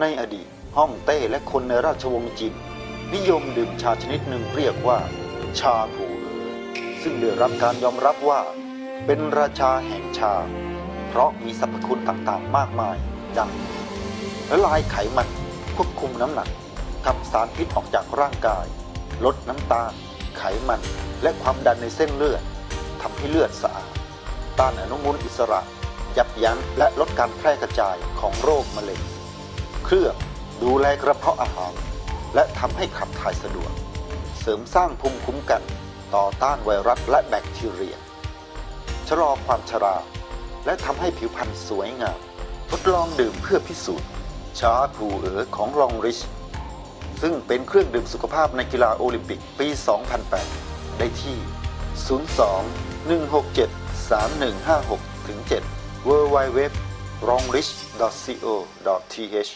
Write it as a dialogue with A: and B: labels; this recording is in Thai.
A: ในอดีตฮ่องเต้และคนในราชวงศ์จีนนิยมดื่มชาชนิดหนึ่งเรียกว่า ชาผูเอ๋อซึ่งได้รับการยอมรับว่า เป็นราชาแห่งชา เพราะมีสรรพคุณต่างๆมากมาย ดังละลายไขมันควบคุมน้ำหนักขับสารพิษออกจากร่างกาย ลดน้ำตาล ไขมันและความดันในเส้นเลือดทำให้เลือดสะอาดต้านอนุมูลอิสระ ยับยั้งและลดการแพร่กระจายของโรคมะเร็ง เคลือบดูแลกระเพาะอาหาร และทำให้ขับถ่ายสะดวก เสริมสร้างภูมิคุ้มกันต่อต้านไวรัสและแบคทีเรีย ชะลอความชรา และทำให้ผิวพรรณสวยงาม ทดลองดื่มเพื่อพิสูจน์ ชาผูเอ๋อของลองริช ซึ่งเป็นเครื่องดื่มสุขภาพในกีฬาโอลิมปิกปี 2008 ได้ที่ 02 167 3156 7 w w w r o n g r i c h c o th